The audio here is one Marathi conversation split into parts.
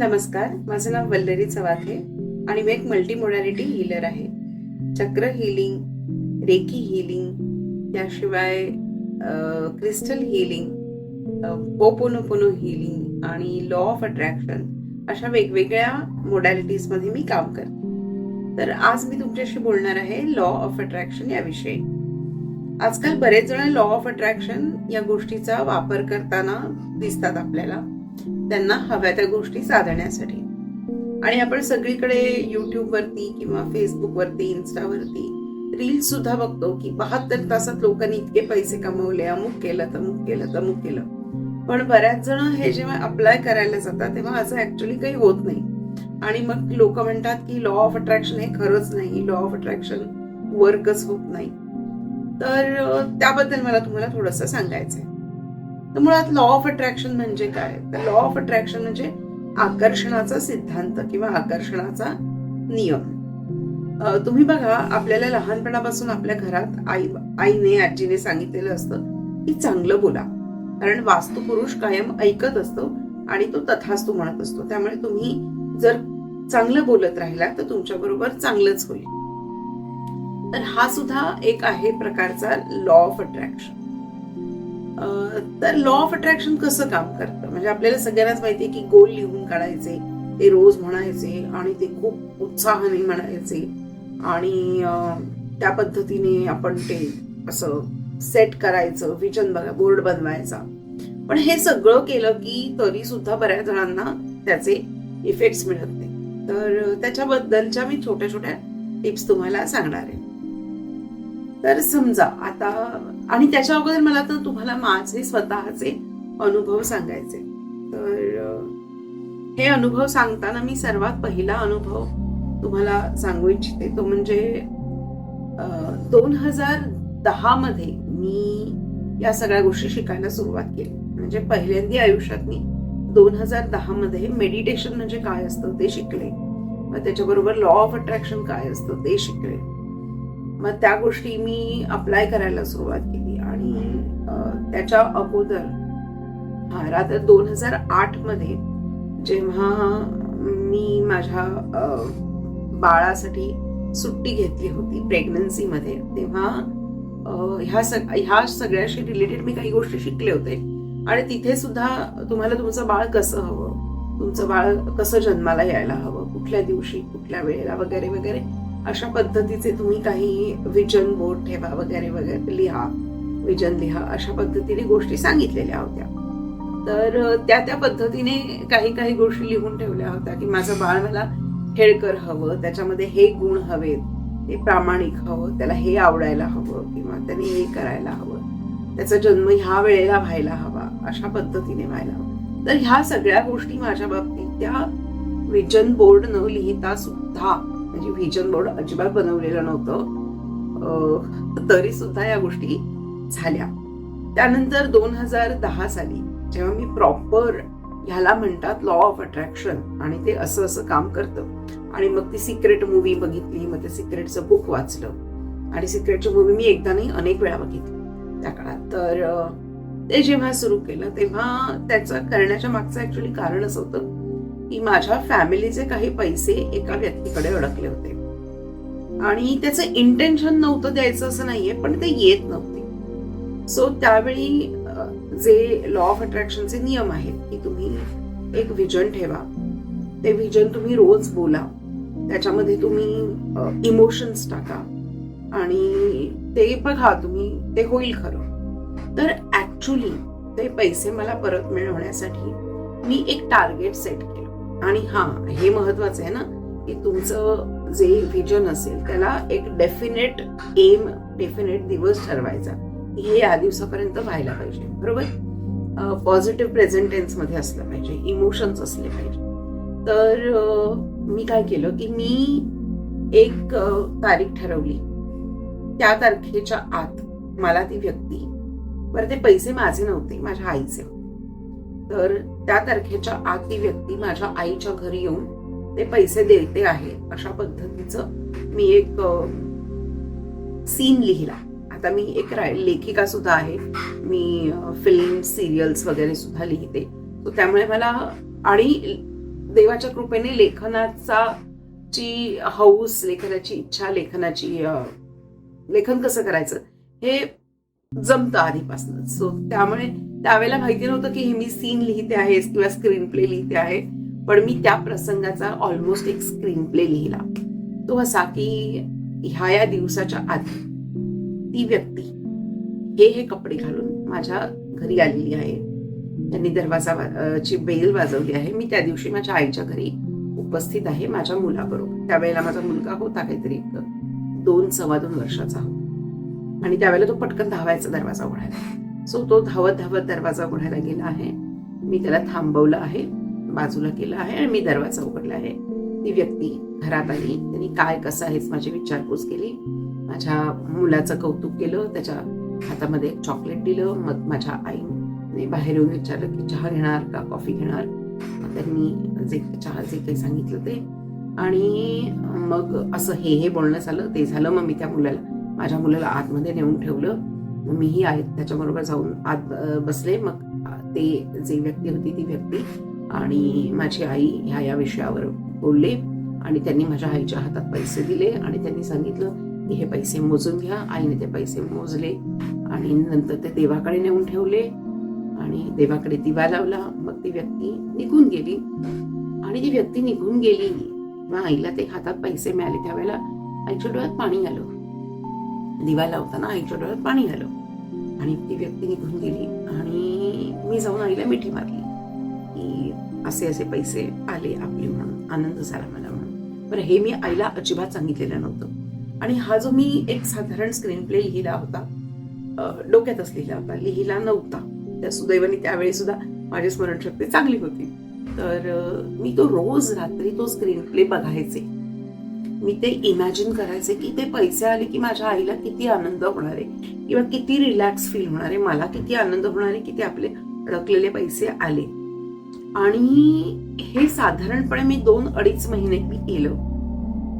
नमस्कार माझं नाव वल्लरी चवाथे आणि मी एक मल्टी मोडॅलिटी हिलर आहे. चक्र हिलिंग रेकी हिलिंग त्याशिवाय क्रिस्टल हिलिंग पोपोनोपोनो हिलिंग आणि लॉ ऑफ अट्रॅक्शन अशा वेगवेगळ्या मोडॅलिटीजमध्ये मी काम करते. तर आज मी तुमच्याशी बोलणार आहे लॉ ऑफ अट्रॅक्शन याविषयी. आजकाल बरेच जण लॉ ऑफ अट्रॅक्शन या गोष्टीचा वापर करताना दिसतात आपल्याला. त्यांना हव्या त्या गोष्टी साधण्यासाठी. आणि आपण सगळीकडे युट्यूबवरती किंवा फेसबुक वरती इन्स्टावरती रील्स सुद्धा बघतो की बहात्तर तासात लोकांनी इतके पैसे कमवले अमुक केलं तमुक केलं तमुक केलं. पण बऱ्याच जण हे जेव्हा अप्लाय करायला जातात तेव्हा असं ऍक्च्युली काही होत नाही. आणि मग लोक म्हणतात की लॉ ऑफ अट्रॅक्शन हे खरंच नाही लॉ ऑफ अट्रॅक्शन वर्कच होत नाही. तर त्याबद्दल मला तुम्हाला थोडंसं आहे तर मुळात लॉ ऑफ अट्रॅक्शन म्हणजे काय? तर लॉ ऑफ अट्रॅक्शन म्हणजे आकर्षणाचा सिद्धांत किंवा आकर्षणाचा नियम. तुम्ही बघा आपल्याला लहानपणापासून आपल्या घरात आई आईने आजीने सांगितलेलं असतं की चांगलं बोला. कारण वास्तुपुरुष कायम ऐकत असतो आणि तो तथास्तू म्हणत असतो. त्यामुळे तुम्ही जर चांगलं बोलत राहिला तर तुमच्या बरोबर चांगलंच होईल. तर हा सुद्धा एक आहे प्रकारचा लॉ ऑफ अट्रॅक्शन तर लॉ ऑफ अट्रॅक्शन कसं काम करतं? म्हणजे आपल्याला सगळ्यांनाच माहिती आहे की गोल लिहून काढायचे ते रोज म्हणायचे आणि ते खूप उत्साहाने म्हणायचे आणि त्या पद्धतीने आपण ते असं सेट करायचं विजन बघा बोर्ड बनवायचा. पण हे सगळं केलं की तरी सुद्धा बऱ्याच जणांना त्याचे इफेक्ट्स मिळत नाही. तर त्याच्याबद्दलच्या मी छोट्या छोट्या टिप्स तुम्हाला सांगणार आहे. तर समजा आता आणि त्याच्या अगोदर मला तर तुम्हाला माझे स्वतःचे अनुभव सांगायचे. तर हे अनुभव सांगताना मी सर्वात पहिला अनुभव तुम्हाला सांगू इच्छिते. तो म्हणजे दोन हजार दहा मध्ये मी या सगळ्या गोष्टी शिकायला सुरुवात केली. म्हणजे पहिल्यांदा आयुष्यात मी दोन हजार दहा मध्ये मेडिटेशन म्हणजे काय असतं ते शिकले. मग त्याच्याबरोबर लॉ ऑफ अट्रॅक्शन काय असतं ते शिकले. मग त्या गोष्टी मी अप्लाय करायला सुरुवात केली. आणि त्याच्या अगोदर रात्र दोन हजार आठमध्ये जेव्हा मी माझ्या बाळासाठी सुट्टी घेतली होती प्रेग्नन्सीमध्ये तेव्हा ह्या सग ह्या सगळ्याशी रिलेटेड मी काही गोष्टी शिकले होते. आणि तिथे सुद्धा तुम्हाला तुमचं बाळ कसं हवं? तुमचं बाळ कसं जन्माला यायला हवं? कुठल्या दिवशी कुठल्या वेळेला? वगैरे वगैरे. अशा पद्धतीचे तुम्ही काही विजन बोर्ड ठेवा वगैरे वगैरे लिहा. विजन लिहा. अशा पद्धतीने गोष्टी सांगितलेल्या होत्या. तर त्या त्या पद्धतीने काही काही गोष्टी लिहून ठेवल्या होत्या की माझं बाळ मला खेळकर हवं त्याच्यामध्ये हे गुण हवेत ते प्रामाणिक हवं त्याला हे आवडायला हवं किंवा त्याने हे करायला हवं. त्याचा जन्म ह्या वेळेला व्हायला हवा अशा पद्धतीने व्हायला हवा. तर ह्या सगळ्या गोष्टी माझ्या बाबतीत त्या विजन बोर्ड न लिहिता सुद्धा म्हणजे व्हिजन बोर्ड अजिबात बनवलेलं नव्हतं. तरी सुद्धा या गोष्टी झाल्या. त्यानंतर दोन हजार दहा साली जेव्हा मी प्रॉपर ह्याला म्हणतात लॉ ऑफ अट्रॅक्शन आणि ते असं असं काम करतं. आणि मग ती सिक्रेट मूवी बघितली मग ते सिक्रेटचं बुक वाचलं. आणि सिक्रेटची मूवी मी एकदा नाही अनेक वेळा बघितली. त्या काळात तर ते जेव्हा सुरू केलं तेव्हा त्याचं करण्याच्या मागचं ऍक्च्युली कारण असं होतं की माझ्या फॅमिलीचे काही पैसे एका व्यक्तीकडे अडकले होते. आणि त्याचं इंटेन्शन नव्हतं द्यायचं असं नाहीये पण ते येत नव्हते. सो त्यावेळी जे लॉ ऑफ अट्रॅक्शनचे नियम आहेत की तुम्ही एक विजन ठेवा. ते विजन तुम्ही रोज बोला. त्याच्यामध्ये तुम्ही इमोशन्स टाका. आणि ते बघा तुम्ही ते होईल खरं. तर ऍक्च्युली ते पैसे मला परत मिळवण्यासाठी मी एक टार्गेट सेट केलं. आणि हा हे महत्वाचं आहे ना की तुमचं जे व्हिजन असेल त्याला एक डेफिनेट एम डेफिनेट दिवस ठरवायचा. हे या दिवसापर्यंत व्हायला पाहिजे बरोबर? पॉझिटिव्ह प्रेझेंट असलं पाहिजे इमोशन्स असले पाहिजे. तर मी काय केलं की मी एक तारीख ठरवली. त्या तारखेच्या आत मला ती व्यक्ती बरं ते पैसे माझे नव्हते माझ्या आईचे. होते तर त्या तारखेच्या आत ती व्यक्ती माझ्या आईच्या घरी येऊन ते पैसे देते आहे. अशा पद्धतीचं मी एक सीन लिहिला. आता मी एक रा- लेखिका सुद्धा आहे. मी फिल्म सिरियल्स वगैरे सुद्धा लिहिते. So त्यामुळे मला आणि देवाच्या कृपेने लेखनाचा ची हौस लेखनाची इच्छा लेखनाची लेखन कसं करायचं? हे जमतं आधीपासून सो त्यामुळे त्यावेळेला माहिती नव्हतं की हे मी सीन लिहिते आहे किंवा स्क्रीन प्ले लिहिते आहे पण मी त्या प्रसंगाचा ऑलमोस्ट एक स्क्रीन प्ले लिहिला. तो असा की ह्या या दिवसाच्या आधी ती व्यक्ती हे हे कपडे घालून माझ्या घरी आलेली आहे. त्यांनी दरवाजा ची बेल वाजवली आहे. मी त्या दिवशी माझ्या आईच्या घरी उपस्थित आहे माझ्या मुलाबरोबर. त्यावेळेला माझा मुलगा होता काहीतरी एक दोन सव्वा दोन वर्षाचा. आणि त्यावेळेला तो पटकन धावायचा दरवाजा उघडायला. सो तो धावत धावत दरवाजा उघडायला गेला आहे. मी त्याला थांबवलं आहे बाजूला केलं आहे आणि मी दरवाजा उघडला आहे. ती व्यक्ती घरात आली. त्यांनी काय कसं आहेच माझी विचारपूस केली. माझ्या मुलाचं कौतुक केलं. त्याच्या हातामध्ये एक चॉकलेट दिलं. मग माझ्या आईने बाहेर येऊन विचारलं की चहा घेणार का? कॉफी घेणार? त्यांनी जे चहा जे काही सांगितलं ते. आणि मग असं हे हे बोलणं झालं ते झालं. मग मी त्या मुलाला माझ्या मुलाला आतमध्ये नेऊन ठेवलं. मग मीही आहे त्याच्याबरोबर जाऊन आत बसले. मग ते जे व्यक्ती होती ती व्यक्ती आणि माझी आई ह्या या विषयावर बोलले आणि त्यांनी माझ्या आईच्या हातात पैसे दिले आणि त्यांनी सांगितलं की हे पैसे मोजून घ्या. आईने ते पैसे मोजले आणि नंतर ते देवाकडे नेऊन ठेवले आणि देवाकडे दिवा लावला. मग ती व्यक्ती निघून गेली. आणि ती व्यक्ती निघून गेली. मग आईला ते हातात पैसे मिळाले त्यावेळेला आईच्या डोळ्यात पाणी आलं. दिवा लावताना आईच्या डोळ्यात पाणी आलं. आणि ती व्यक्ती निघून गेली आणि मी जाऊन आईला मिठी मारली. की असे असे पैसे आले आपले म्हणून आनंद झाला मला म्हणून. बरं हे मी आईला अजिबात सांगितलेलं नव्हतं. आणि हा जो मी एक साधारण स्क्रीन प्ले लिहिला होता डोक्यातच लिहिला होता लिहिला नव्हता. त्या सुदैवाने त्यावेळी सुद्धा माझी स्मरणशक्ती चांगली होती. तर मी तो रोज रात्री तो स्क्रीन प्ले बघायचे. मी ते इमॅजिन करायचे की ते पैसे आले की माझ्या आईला किती आनंद होणार आहे. किंवा किती रिलॅक्स फील होणार आहे. मला किती आनंद होणार आहे की ते आपले अडकलेले पैसे आले. आणि हे साधारणपणे मी दोन अडीच महिने मी केलं.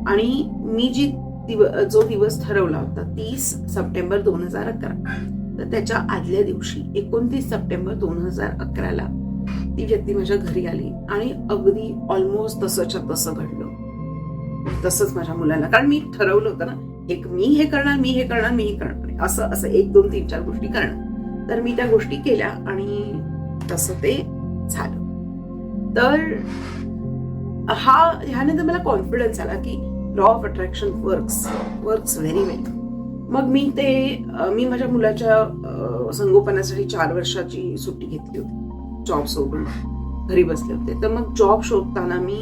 आणि मी जी दिव जो दिवस ठरवला होता तीस सप्टेंबर दोन हजार अकरा. तर त्याच्या आदल्या दिवशी एकोणतीस सप्टेंबर दोन हजार अकराला ती व्यक्ती माझ्या घरी आली. आणि अगदी ऑलमोस्ट तसंच्या तसं घडलं. तसंच माझ्या मुलाला. कारण मी ठरवलं होतं ना एक मी हे करणार मी हे करणार मी हे करणार. म्हणजे असं असं एक दोन तीन चार गोष्टी करणार तर मी त्या गोष्टी केल्या आणि तसं ते झालं. तर हा ह्यानंतर मला कॉन्फिडन्स आला की law of attraction works works very well मग मी ते मी माझ्या मुलाच्या संगोपनासाठी चार वर्षाची सुट्टी घेतली होती. जॉब सोडून. घरी बसले होते. तर मग जॉब शोधताना मी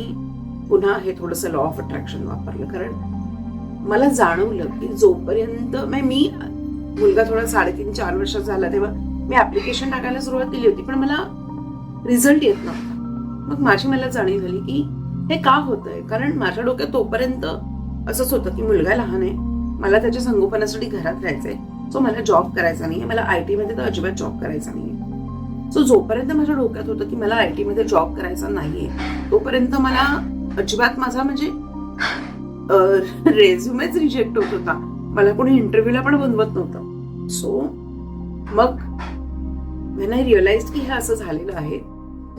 पुन्हा हे थोडंसं लॉ ऑफ अट्रॅक्शन वापरलं. कारण मला जाणवलं की जोपर्यंत म्हणजे मी मुलगा थोडा साडेतीन चार वर्षाचा झाला तेव्हा मी ऍप्लिकेशन टाकायला सुरुवात केली होती पण मला रिझल्ट येत नव्हता. मग माझी मला जाणीव झाली की हे का होतंय? कारण माझ्या डोक्यात तोपर्यंत असंच होतं की मुलगा लहान आहे मला त्याच्या संगोपनासाठी घरात राहायचंय सो मला जॉब करायचा नाहीये मला आय टी मध्ये तर अजिबात जॉब करायचा नाहीये. सो जोपर्यंत माझ्या डोक्यात होतं की मला आय टी मध्ये जॉब करायचा नाहीये तोपर्यंत मला अजिबात माझा म्हणजे रेझ्युमेच रिजेक्ट होत होता. मला कोणी इंटरव्ह्यूला पण बनवत नव्हतं. सो मग वेन आय रिअलाइज की हे असं झालेलं आहे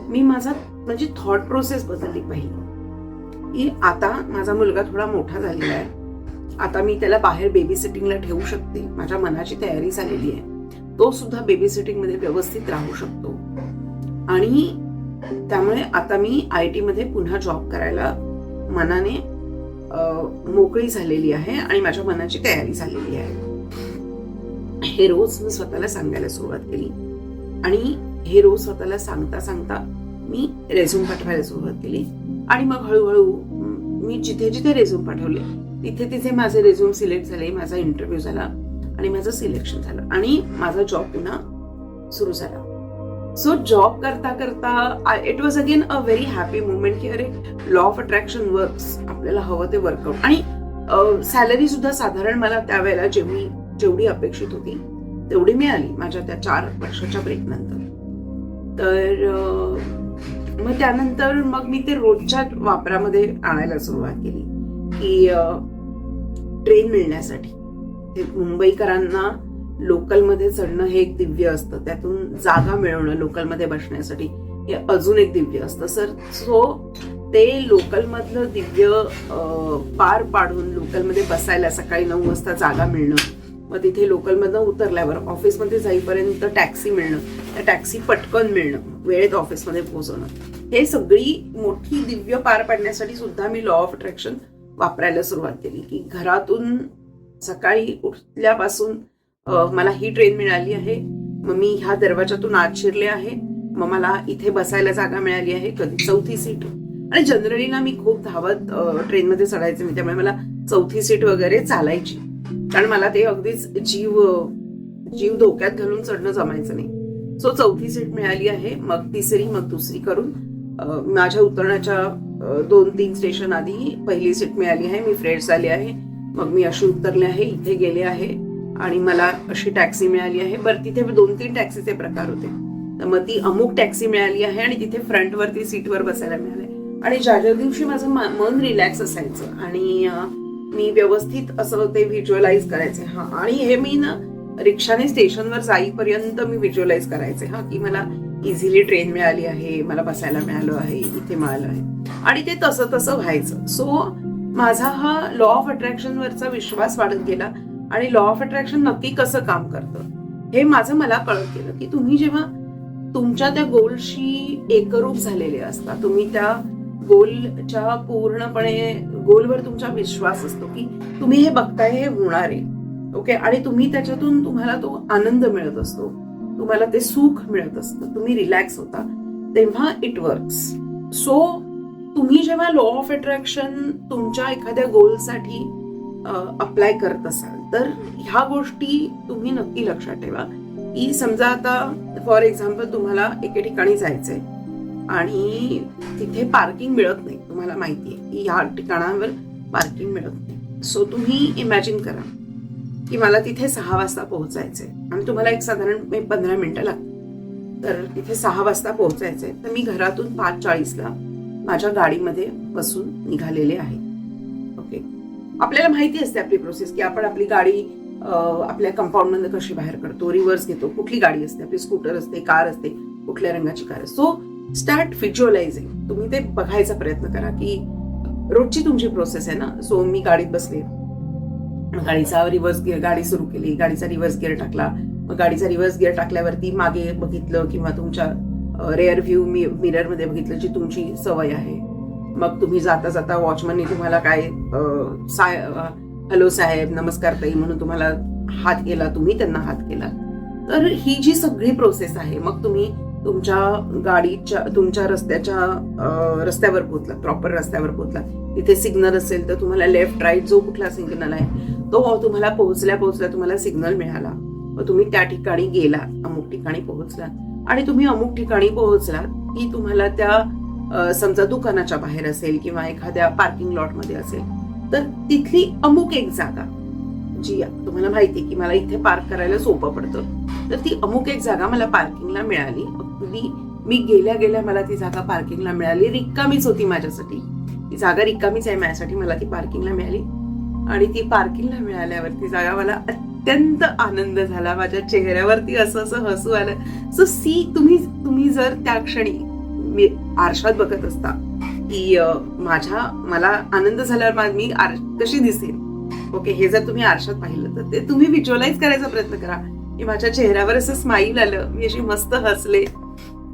मी माझा म्हणजे थॉट प्रोसेस बदलली पाहिजे की आता माझा मुलगा थोडा मोठा झालेला आहे. आता मी त्याला बाहेर बेबी सिटिंगला ठेवू शकते. माझ्या मनाची तयारी झालेली आहे. तो सुद्धा बेबी सिटिंगमध्ये व्यवस्थित राहू शकतो. आणि त्यामुळे आता मी आय टीमध्ये पुन्हा जॉब करायला मनाने मोकळी झालेली आहे आणि माझ्या मनाची तयारी झालेली आहे. हे रोज मी स्वतःला सांगायला सुरुवात केली. आणि हे रोज स्वतःला सांगता सांगता मी रेझ्यूम पाठवायला सुरुवात केली. आणि मग हळूहळू मी जिथे जिथे रेझ्यूम पाठवले तिथे तिथे माझे रेझ्यूम सिलेक्ट झाले माझा इंटरव्ह्यू झाला आणि माझं सिलेक्शन झालं आणि माझा जॉब पुन्हा सुरू झाला. सो जॉब करता करता it was again a very happy moment की अरे लॉ ऑफ अट्रॅक्शन वर्क्स आपल्याला हवं ते वर्कआउट आणि सॅलरी सुद्धा साधारण मला त्यावेळेला जेवढी जेवढी अपेक्षित होती तेवढी मिळाली माझ्या त्या चार वर्षाच्या ब्रेक नंतर. तर मग त्यानंतर मग मी ते रोजच्या वापरामध्ये आणायला सुरुवात केली की ट्रेन मिळण्यासाठी. ते मुंबईकरांना लोकलमध्ये चढणं हे एक दिव्य असतं. त्यातून जागा मिळवणं लोकलमध्ये बसण्यासाठी हे अजून एक दिव्य असतं. सर सो ते लोकलमधलं दिव्य पार पाडून लोकलमध्ये बसायला सकाळी नऊ वाजता जागा मिळणं मग तिथे लोकलमधनं उतरल्यावर ऑफिसमध्ये जाईपर्यंत टॅक्सी मिळणं त्या टॅक्सी पटकन मिळणं वेळेत ऑफिसमध्ये पोहोचवणं. हे सगळी मोठी दिव्य पार पाडण्यासाठी सुद्धा मी लॉ ऑफ अट्रॅक्शन वापरायला सुरुवात केली की घरातून सकाळी उठल्यापासून मला ही ट्रेन मिळाली आहे. मग मी ह्या दरवाजातून आत शिरले आहे. मग मला इथे बसायला जागा मिळाली आहे कधी चौथी सीट आणि जनरली ना मी खूप धावत ट्रेनमध्ये चढायचे मी. त्यामुळे मला चौथी सीट वगैरे चालायची. कारण मला ते अगदीच जीव जीव धोक्यात घालून चढणं जमायचं नाही. सो चौथी सीट मिळाली आहे. मग तिसरी मग दुसरी करून माझ्या उतरण्याच्या दोन तीन स्टेशन आधी पहिली सीट मिळाली आहे. मी फ्रेश झाले आहे. मग मी अशी उतरले आहे इथे गेले आहे. आणि मला अशी टॅक्सी मिळाली आहे. बरं तिथे दोन तीन टॅक्सीचे प्रकार होते. तर मग ती अमुक टॅक्सी मिळाली आहे आणि तिथे फ्रंटवरती सीटवर बसायला मिळाले. आणि ज्या ज्या दिवशी माझं मन रिलॅक्स असायचं आणि मी व्यवस्थित असं ते व्हिज्युअलाइज करायचे. हा आणि हे मी ना रिक्षाने स्टेशनवर जाईपर्यंत मी व्हिज्युअलाइज करायचे. हा की मला इझिली ट्रेन मिळाली आहे मला बसायला मिळालं आहे इथे मिळालं आहे. आणि ते तसं तसं व्हायचं. सो माझा हा लॉ ऑफ अट्रॅक्शन वरचा विश्वास वाढत गेला. आणि लॉ ऑफ अट्रॅक्शन नक्की कसं काम करतं? हे माझं मला कळत गेलं की तुम्ही जेव्हा तुमच्या त्या गोलशी एकरूप झालेले असता तुम्ही त्या गोलच्या पूर्णपणे गोलवर तुमचा विश्वास असतो की तुम्ही हे बघताय हे होणार आहे. ओके आणि तुम्ही त्याच्यातून तुम्हाला तो आनंद मिळत असतो. तुम्हाला ते सुख मिळत असतं. तुम्ही रिलॅक्स होता. तेव्हा इट वर्क्स सो तुम्ही जेव्हा लॉ ऑफ अट्रॅक्शन तुमच्या एखाद्या गोलसाठी अप्लाय करत असाल तर ह्या गोष्टी तुम्ही नक्की लक्षात ठेवा. की समजा आता फॉर एक्झाम्पल तुम्हाला एके ठिकाणी जायचंय आणि तिथे पार्किंग मिळत नाही तुम्हाला माहिती आहे की ह्या ठिकाणावर पार्किंग मिळत नाही. सो तुम्ही इमॅजिन करा की मला तिथे सहा वाजता पोहोचायचंय आणि तुम्हाला एक साधारण म्हणजे पंधरा मिनिटं लागतात तर तिथे सहा वाजता पोहोचायचंय. तर मी घरातून पाच चाळीसला माझ्या गाडीमध्ये बसून निघालेले आहे. आपल्याला माहिती असते आपली प्रोसेस की आपण आपली गाडी आपल्या कंपाऊंडमध्ये कशी बाहेर काढतो रिव्हर्स घेतो कुठली गाडी असते आपली स्कूटर असते कार असते कुठल्या रंगाची कार असते. सो स्टार्ट व्हिज्युअलायझिंग तुम्ही ते बघायचा प्रयत्न करा की रोजची तुमची प्रोसेस आहे ना. सो मी गाडीत बसले. गाडीचा रिव्हर्स गिअर गाडी सुरू केली गाडीचा रिव्हर्स गिअर टाकला. मग गाडीचा रिव्हर्स गिअर टाकल्यावरती मागे बघितलं किंवा तुमच्या रेअर व्ह्यू मिररमध्ये बघितलं जी तुमची सवय आहे. मग तुम्ही जाता जाता वॉचमनने तुम्हाला काय साय हॅलो साहेब नमस्कार ताई म्हणून तुम्हाला हात केला तुम्ही त्यांना हात केला. तर ही जी सगळी प्रोसेस आहे मग तुम्ही तुमच्या गाडीच्या तुमच्या रस्त्याच्या रस्त्यावर पोहोचला प्रॉपर रस्त्यावर पोहोचला. तिथे सिग्नल असेल तर तुम्हाला लेफ्ट राईट जो कुठला सिग्नल आहे तो तुम्हाला पोहोचल्या पोहोचल्या तुम्हाला सिग्नल मिळाला. मग तुम्ही त्या ठिकाणी गेला अमुक ठिकाणी पोहोचला. आणि तुम्ही अमुक ठिकाणी पोहोचलात की तुम्हाला त्या समजा दुकानाच्या बाहेर असेल किंवा एखाद्या पार्किंग लॉटमध्ये असेल तर तिथली अमुक एक जागा जी तुम्हाला माहिती की मला इथे पार्क करायला सोपं पडतं तर ती अमुक एक जागा मला पार्किंगला मिळाली. अगदी मी गेल्या गेल्या मला ती जागा पार्किंगला मिळाली. रिकामीच होती माझ्यासाठी. ती जागा रिकामीच आहे माझ्यासाठी मला ती पार्किंगला मिळाली. आणि ती पार्किंगला मिळाल्यावर ती जागा मला अत्यंत आनंद झाला. माझ्या चेहऱ्यावरती असं असं हसू आलं. सो सी तुम्ही तुम्ही जर त्या क्षणी मी आरशात बघत असता की माझ्या मला आनंद झाल्यावर मी आर कशी दिसेल ओके हे जर तुम्ही आरशात पाहिलं तर ते तुम्ही व्हिज्युअलाइज करायचा प्रयत्न करा. की माझ्या चेहऱ्यावर असं स्माईल आलं मी अशी मस्त हसले.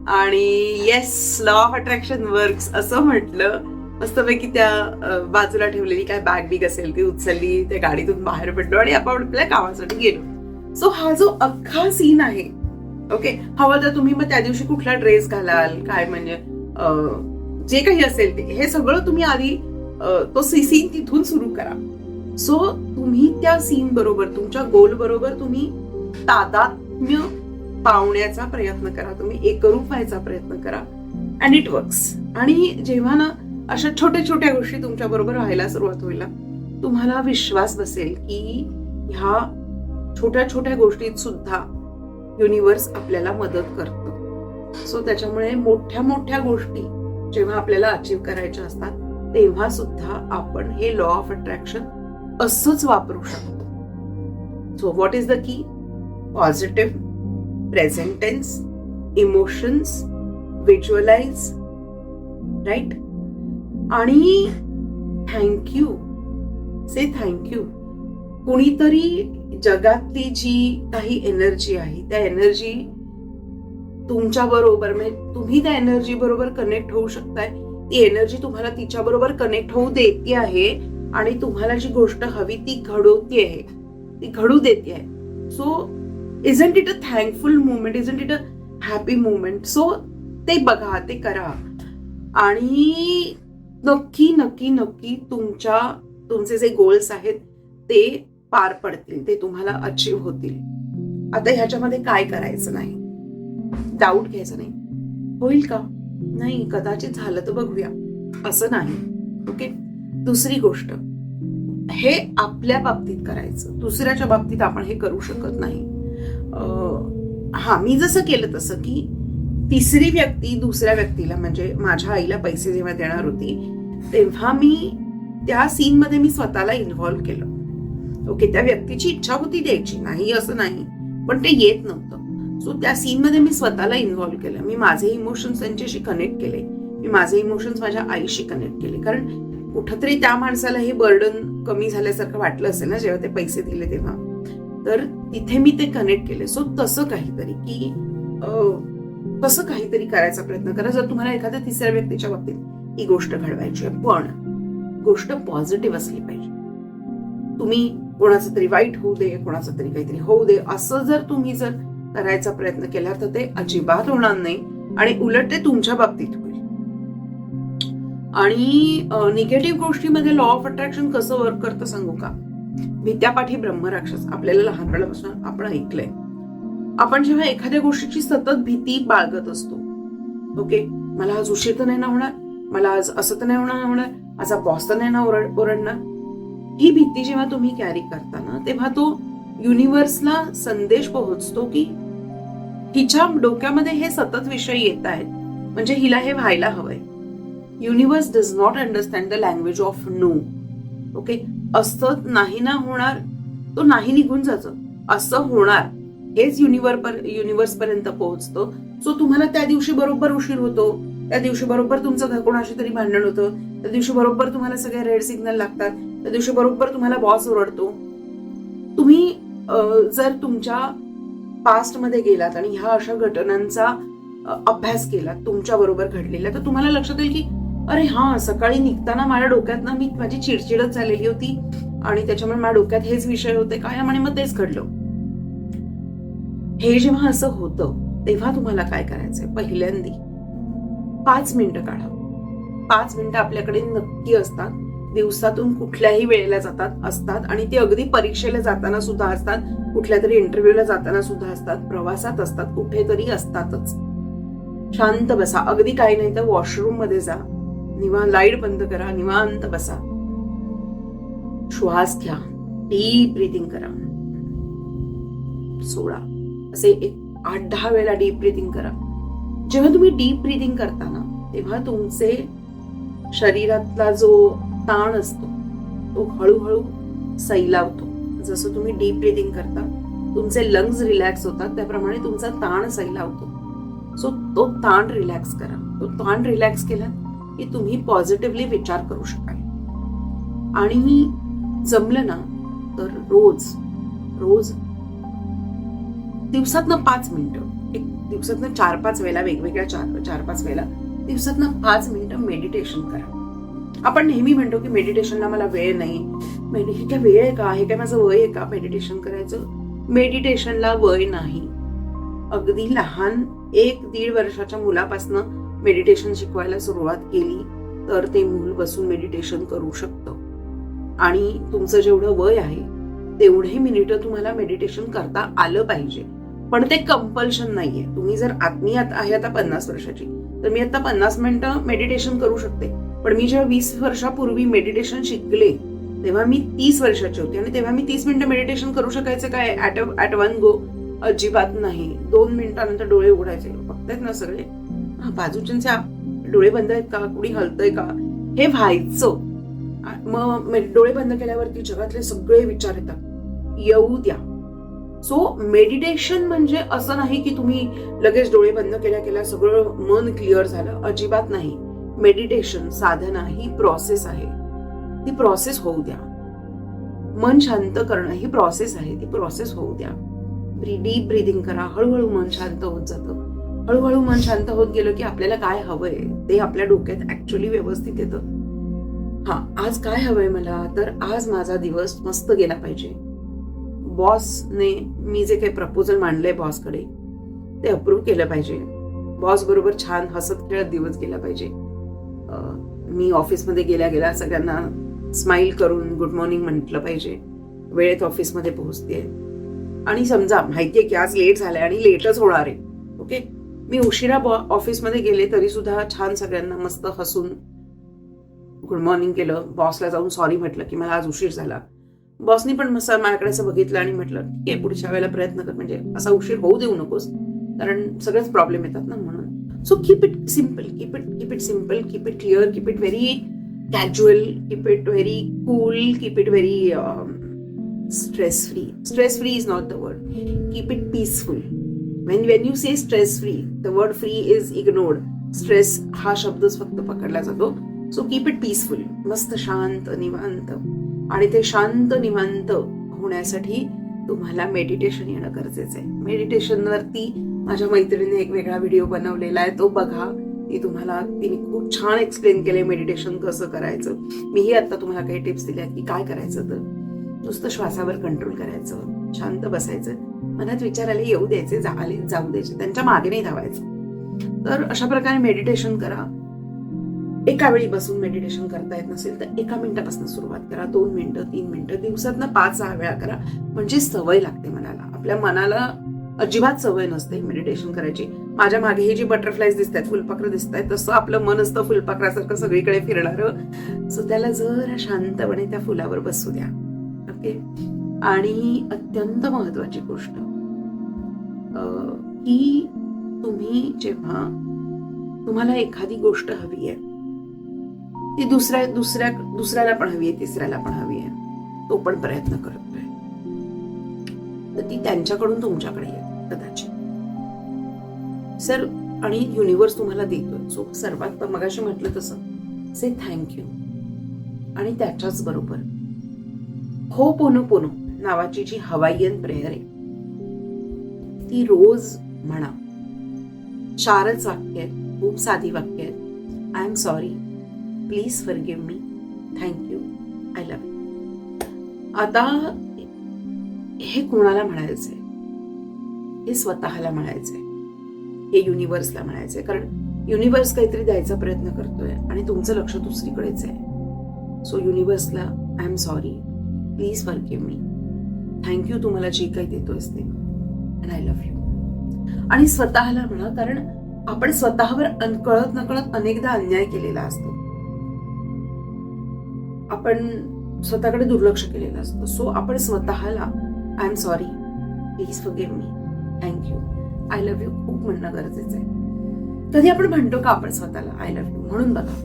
आणि yes law of attraction works असं म्हटलं मस्तपैकी त्या बाजूला ठेवलेली काय बॅग बिग असेल ती उचलली त्या गाडीतून बाहेर पडलो आणि आपण आपल्या कामासाठी गेलो. सो हा जो अख्खा सीन आहे ओके हवं तर तुम्ही मग त्या दिवशी कुठला ड्रेस घालाल? काय म्हणजे जे काही असेल ते. हे सगळं तुम्ही आधी तो सी सीन तिथून सुरू करा. सो तुम्ही त्या सीन बरोबर तुमच्या गोल बरोबर तुम्ही तादात्म्य पावण्याचा प्रयत्न करा. तुम्ही एकरूप व्हायचा प्रयत्न करा. अँड इट वर्क्स आणि जेव्हा ना अशा छोट्या छोट्या गोष्टी तुमच्या बरोबर व्हायला सुरुवात होईल तुम्हाला विश्वास बसेल की ह्या छोट्या छोट्या गोष्टीत सुद्धा युनिवर्स आपल्याला मदत करतं. सो त्याच्यामुळे मोठ्या मोठ्या गोष्टी जेव्हा आपल्याला अचीव करायच्या असतात तेव्हा सुद्धा आपण हे लॉ ऑफ अट्रॅक्शन असंच वापरू शकतो. So what is the key positive present tense emotions visualize right आणि thank you say thank you कुणीतरी जगातली जी काही एनर्जी आहे त्या एनर्जी तुमच्या बरोबर म्हणजे तुम्ही त्या एनर्जी बरोबर कनेक्ट होऊ शकताय. ती एनर्जी तुम्हाला तिच्या बरोबर कनेक्ट होऊ देते आहे आणि तुम्हाला जी गोष्ट हवी ती घडवते आहे. ती घडू देते आहे. So isn't it a thankful moment isn't it a happy moment so ते बघा ते करा. आणि नक्की नक्की नक्की तुमच्या तुमचे जे गोल्स आहेत ते पार पडतील ते तुम्हाला अचीव होतील. आता ह्याच्यामध्ये काय करायचं नाही? डाऊट घ्यायचं नाही. होईल का? नाही कदाचित झालं तर बघूया. असं नाही. ओके दुसरी गोष्ट. हे आपल्या बाबतीत करायचं. दुसऱ्याच्या बाबतीत आपण हे करू शकत नाही. हा मी जसं केलं तसं की तिसरी व्यक्ती दुसऱ्या व्यक्तीला म्हणजे माझ्या आईला पैसे जेव्हा देणार होती तेव्हा मी त्या सीनमध्ये मी स्वतःला इन्व्हॉल्व्ह केलं. ओके त्या व्यक्तीची इच्छा होती द्यायची. नाही असं नाही. पण ते येत नव्हतं. सो त्या सीन मध्ये मी स्वतःला इन्व्हॉल्व्ह केलं. मी माझे इमोशन्स त्यांच्याशी कनेक्ट केले. मी माझे इमोशन्स माझ्या आईशी कनेक्ट केले. कारण कुठंतरी त्या माणसाला हे बर्डन कमी झाल्यासारखं वाटलं असेल ना जेव्हा ते पैसे दिले तेव्हा. तर तिथे मी ते कनेक्ट केले. सो तसं काहीतरी की अं, तसं काहीतरी करायचा प्रयत्न करा. जर तुम्हाला एखाद्या तिसऱ्या व्यक्तीच्या बाबतीत ही गोष्ट घडवायची आहे. पण गोष्ट पॉझिटिव्ह असली पाहिजे. तुम्ही कोणाचं तरी वाईट होऊ दे कोणाचं तरी काहीतरी होऊ दे असं जर तुम्ही जर करायचा प्रयत्न केला तर ते अजिबात होणार नाही आणि उलट ते तुमच्या बाबतीत होईल. आणि निगेटिव्ह गोष्टीमध्ये लॉ ऑफ अट्रॅक्शन कसं वर्क करतं सांगू का? विद्यापाठी ब्रह्मराक्षस आपल्याला लहानपणापासून आपण ऐकलंय. आपण जेव्हा एखाद्या गोष्टीची सतत भीती बाळगत असतो ओके? मला आज उशीर तर नाही ना होणार मला आज असं तर नाही होणार होणार माझा बॉस तर नाही ना ओरड ओरडणार. ही भीती जेव्हा तुम्ही कॅरी करता ना तेव्हा तो युनिव्हर्सला संदेश पोहोचतो की हिच्या डोक्यामध्ये हे सतत विषय येत आहेत. म्हणजे हिला हे व्हायला हवंय. Universe does not understand the language of no okay असं नाही ना होणार तो नाही निघून जायचं असं होणार हेच युनिव्हर युनिव्हर्स पर्यंत पोहोचतो. सो तुम्हाला त्या दिवशी बरोबर उशीर होतो. त्या दिवशी बरोबर तुमचं कोणाशी तरी भांडण होतं. त्या दिवशी बरोबर तुम्हाला सगळे रेड सिग्नल लागतात. त्या दिवशी बरोबर तुम्हाला बॉस ओरडतो. तुम्ही जर तुमच्या पास्टमध्ये गेलात आणि ह्या अशा घटनांचा अभ्यास केला तुमच्या बरोबर घडलेला तर तुम्हाला लक्षात येईल की अरे हा सकाळी निघताना माझ्या डोक्यात ना मी माझी चिडचिडच झालेली होती आणि त्याच्यामुळे माझ्या डोक्यात हेच विषय होते काय आणि मग तेच घडलं. हे जेव्हा असं होतं तेव्हा तुम्हाला काय करायचंय? पहिल्यांदी पाच मिनिटं काढा. पाच मिनिटं आपल्याकडे नक्की असतात. दिवसातून कुठल्याही वेळेला जातात असतात आणि ते अगदी परीक्षेला जाताना सुद्धा असतात कुठल्या तरी इंटरव्ह्यूला जाताना सुद्धा असतात प्रवासात असतात कुठेतरी असतातच. शांत बसा अगदी काही नाही तर वॉशरूममध्ये जा निवा लाइट बंद करा निवांत बसा. श्वास घ्या डीप ब्रिथिंग करा. सोडा असे एक आठ दहा वेळा डीप ब्रिथिंग करा. जेव्हा तुम्ही डीप ब्रिथिंग करता ना तेव्हा तुमचे शरीरातला जो ताण असतो. तो हळूहळू सैलावतो. जसं तुम्ही डीप ब्रिदिंग करता तुमचे लंग्स रिलॅक्स होतात त्याप्रमाणे तुमचा ताण सैलावतो. सो तो ताण रिलॅक्स करा. तो ताण रिलॅक्स केला की तुम्ही पॉझिटिव्हली विचार करू शकाल. आणि जमलं ना तर रोज रोज दिवसातनं पाच मिनिटं एक दिवसातनं चार पाच वेळेला वेगवेगळ्या चार चार पाच वेळेला दिवसातनं पाच मिनिटं मेडिटेशन करा. आपण नेहमी म्हणतो की मेडिटेशनला मला वेळ नाही. म्हणजे हे काय वेळ आहे का? हे काय माझं वय आहे का? मेडिटेशन करायचं? मेडिटेशनला वय नाही. अगदी लहान एक दीड वर्षाच्या मुलापासनं मेडिटेशन शिकवायला सुरुवात केली तर ते मूल बसून मेडिटेशन करू शकतं. आणि तुमचं जेवढं वय आहे तेवढे मिनिटं तुम्हाला मेडिटेशन करता आलं पाहिजे. पण ते कंपल्शन नाहीये. तुम्ही जर आत्मीय आहे आता पन्नास वर्षाची तर मी आता पन्नास मिनिटं मेडिटेशन करू शकते. पण मी जेव्हा वीस वर्षापूर्वी मेडिटेशन शिकले तेव्हा मी तीस वर्षाची होती. आणि तेव्हा मी तीस मिनिटं मेडिटेशन करू शकायचं काय? ॲट ॲट वन गो अजिबात नाही. दोन मिनिटानंतर डोळे उघडायचे. बघतायत ना सगळे? हा, बाजूच्या डोळे बंद आहेत का? कुणी हलतंय का? हे व्हायचं. मग डोळे बंद केल्यावरती जगातले सगळे विचार येतात. येऊ द्या. सो मेडिटेशन म्हणजे असं नाही की तुम्ही लगेच डोळे बंद केल्या केल्या सगळं मन क्लिअर झालं. अजिबात नाही. मेडिटेशन साधना ही प्रोसेस आहे. ती प्रोसेस होऊ द्या. मन शांत करणं ही प्रोसेस आहे. ती प्रोसेस होऊ द्या. डीप ब्रिदिंग करा. हळूहळू मन शांत होत जातं. हळूहळू मन शांत होत गेलं की आपल्याला काय हवंय? ते आपल्या डोक्यात ऍक्च्युली व्यवस्थित येतं. हा आज काय हवंय मला? तर आज माझा दिवस मस्त गेला पाहिजे. बॉसने मी जे काही प्रपोजल मांडलंय बॉसकडे ते अप्रूव्ह केलं पाहिजे. बॉस बरोबर छान हसत खेळत दिवस गेला पाहिजे. मी ऑफिसमध्ये गेल्या गेल्या सगळ्यांना स्माइल करून गुड मॉर्निंग म्हटलं पाहिजे. वेळेत ऑफिसमध्ये पोहोचते आणि समजा माहितीये की आज लेट झालंय आणि लेटच होणार आहे. ओके मी उशिरा बॉ- ऑफिसमध्ये गेले तरी सुद्धा छान सगळ्यांना मस्त हसून गुड मॉर्निंग केलं. बॉसला जाऊन सॉरी म्हटलं की मला आज उशीर झाला. बॉसनी पण मस्त माझ्याकडे असं बघितलं आणि म्हटलं ठीक आहे पुढच्या वेळेला प्रयत्न कर. म्हणजे असा उशीर होऊ देऊ नकोस. कारण सगळेच प्रॉब्लेम येतात ना म्हणून. So keep it simple keep it keep it simple keep it clear keep it very casual keep it very cool keep it very stress free stress free is not the word keep it peaceful when when you say stress free the word free is ignored. Stress हा शब्दच फक्त पकडला जातो सो कीप इट पीसफुल मस्त शांत निवांत आणि ते शांत निवांत होण्यासाठी तुम्हाला मेडिटेशन येणं गरजेचं आहे मेडिटेशनवरती माझ्या मैत्रिणीने एक वेगळा व्हिडिओ बनवलेला आहे. तो बघा. ती तुम्हाला तिने खूप छान एक्सप्लेन केलंय मेडिटेशन कसं करायचं. मीही आता तुम्हाला काही टिप्स दिल्या की काय करायचं तर. नुसतं श्वासावर कंट्रोल करायचं. शांत बसायचं. मनात विचारायला येऊ द्यायचे आले जाऊ द्यायचे. त्यांच्या मागे नाही धावायचं. तर अशा प्रकारे मेडिटेशन करा. एका वेळी बसून मेडिटेशन करता येत नसेल तर एका मिनिटापासून सुरुवात करा. दोन मिनिटं तीन मिनिटं दिवसातनं पाच सहा वेळा करा. म्हणजे सवय लागते मनाला. आपल्या मनाला अजिबात सवय नसते मेडिटेशन करायची. माझ्या मागे ही जी बटरफ्लायज दिसत आहेत फुलपाखरं दिसत आहेत तसं आपलं मन असतं फुलपाखरासारखं सगळीकडे फिरणार. सो त्याला जरा शांतपणे त्या फुलावर बसू द्या. ओके आणि अत्यंत महत्वाची गोष्ट अं, की तुम्ही जेव्हा तुम्हाला एखादी गोष्ट हवी आहे ती दुसऱ्या दुसऱ्या दुसऱ्याला पण हवी आहे तिसऱ्याला पण हवी आहे तो पण प्रयत्न करतोय. तर ती त्यांच्याकडून तुमच्याकडे येते. कदाचित. सर आणि युनिव्हर्स तुम्हाला देतोय. सो सर्वात मगाशी म्हटलं तसं. से थँक्यू आणि त्याच्याच बरोबर. हो पोनो पोनो नावाची जी हवाईयन प्रेयर आहे ती रोज म्हणा चारच वाक्य आहेत खूप साधी वाक्य आहेत. I am sorry please forgive me thank you I love आता हे कोणाला म्हणायचं आहे हे स्वतःला म्हणायचंय. हे युनिव्हर्सला म्हणायचंय. कारण युनिव्हर्स काहीतरी द्यायचा प्रयत्न करतोय आणि तुमचं लक्ष दुसरीकडेच आहे. So युनिव्हर्सला I am sorry please forgive me thank you तुम्हाला जे काही देतोयस ते. अँड आय लव्ह यू आणि स्वतःला म्हणा कारण आपण स्वतःवर कळत नकळत अनेकदा अन्याय केलेला असतो. आपण स्वतःकडे दुर्लक्ष केलेलं असतं. सो आपण स्वतःला I am sorry please for me thank you I love you खूप म्हणणं गरजेचं आहे. कधी आपण म्हणतो का आपण स्वतःला? आय लव्ह यू म्हणून बघा.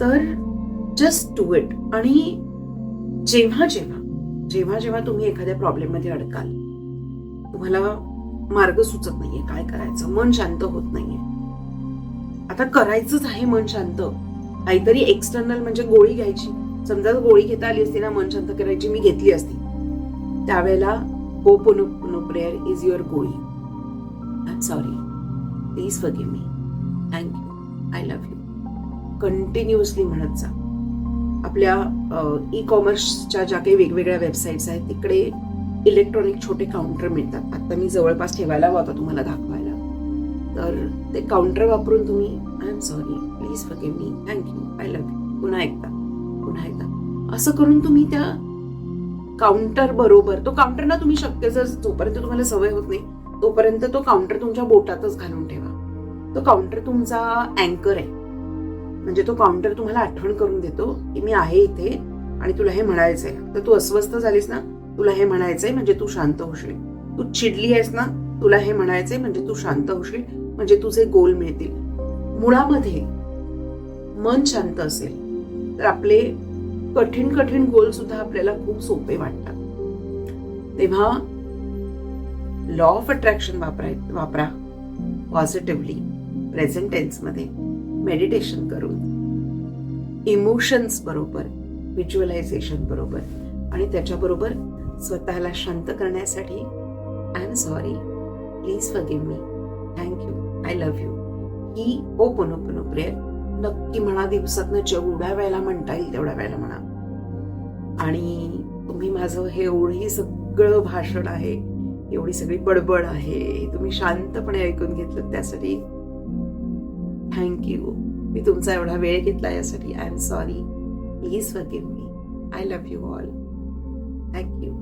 तर जस्ट डू इट आणि जेव्हा जेव्हा जेव्हा जेव्हा तुम्ही एखाद्या प्रॉब्लेममध्ये अडकाल तुम्हाला मार्ग सुचत नाहीये काय करायचं मन शांत होत नाहीये. आता करायचंच आहे मन शांत. काहीतरी एक्सटर्नल म्हणजे गोळी घ्यायची. समजा जर गोळी घेता आली असती ना मन शांत करायची मी घेतली असती. त्यावेळेला हो prayer is your is your sorry. Please forgive sorry please for me thank you I love you continuously म्हणत जा. आपल्या ई कॉमर्सच्या ज्या काही वेगवेगळ्या वेबसाईट्स आहेत तिकडे इलेक्ट्रॉनिक छोटे काउंटर मिळतात. आता मी जवळपास ठेवायला हवा होता तुम्हाला दाखवायला. तर ते काउंटर वापरून तुम्ही I am sorry please for me thank you I love you पुन्हा एकदा. पुन्हा एकदा. असं करून तुम्ही त्या काउंटर बरोबर तो काउंटर ना तुम्ही शक्य जर जोपर्यंत तुम्हाला सवय होत नाही तोपर्यंत तो काउंटर तुमच्या बोटातच घालून ठेवा. तो काउंटर तुमचा अँकर आहे. म्हणजे तो काउंटर तुम्हाला आठवण करून देतो की मी आहे इथे आणि तुला हे म्हणायचंय. तर तू अस्वस्थ झालीस ना तुला हे म्हणायचंय म्हणजे तू शांत होशील. तू चिडली आहेस ना तुला हे म्हणायचंय म्हणजे तू शांत होशील म्हणजे तुझे गोल मिळतील. मुळामध्ये मन शांत असेल तर आपले कठीण कठीण गोल सुद्धा आपल्याला खूप सोपे वाटतात तेव्हा लॉ ऑफ अट्रॅक्शन वापराय वापरा पॉझिटिव्हली प्रेझेंट टेन्समध्ये मेडिटेशन करून इमोशन्स बरोबर व्हिज्युअलायझेशन बरोबर आणि त्याच्याबरोबर स्वतःला शांत करण्यासाठी I am sorry please forgive me thank you I love you he open open prayer नक्की म्हणा दिवसातनं जेवढ्या वेळेला म्हणता येईल तेवढ्या वेळेला म्हणा आणि तुम्ही माझं हे एवढी सगळं भाषण आहे एवढी सगळी बडबड आहे हे तुम्ही शांतपणे ऐकून घेतलं त्यासाठी थँक्यू मी तुमचा एवढा वेळ घेतला यासाठी. I am sorry please forgive me I love you all thank you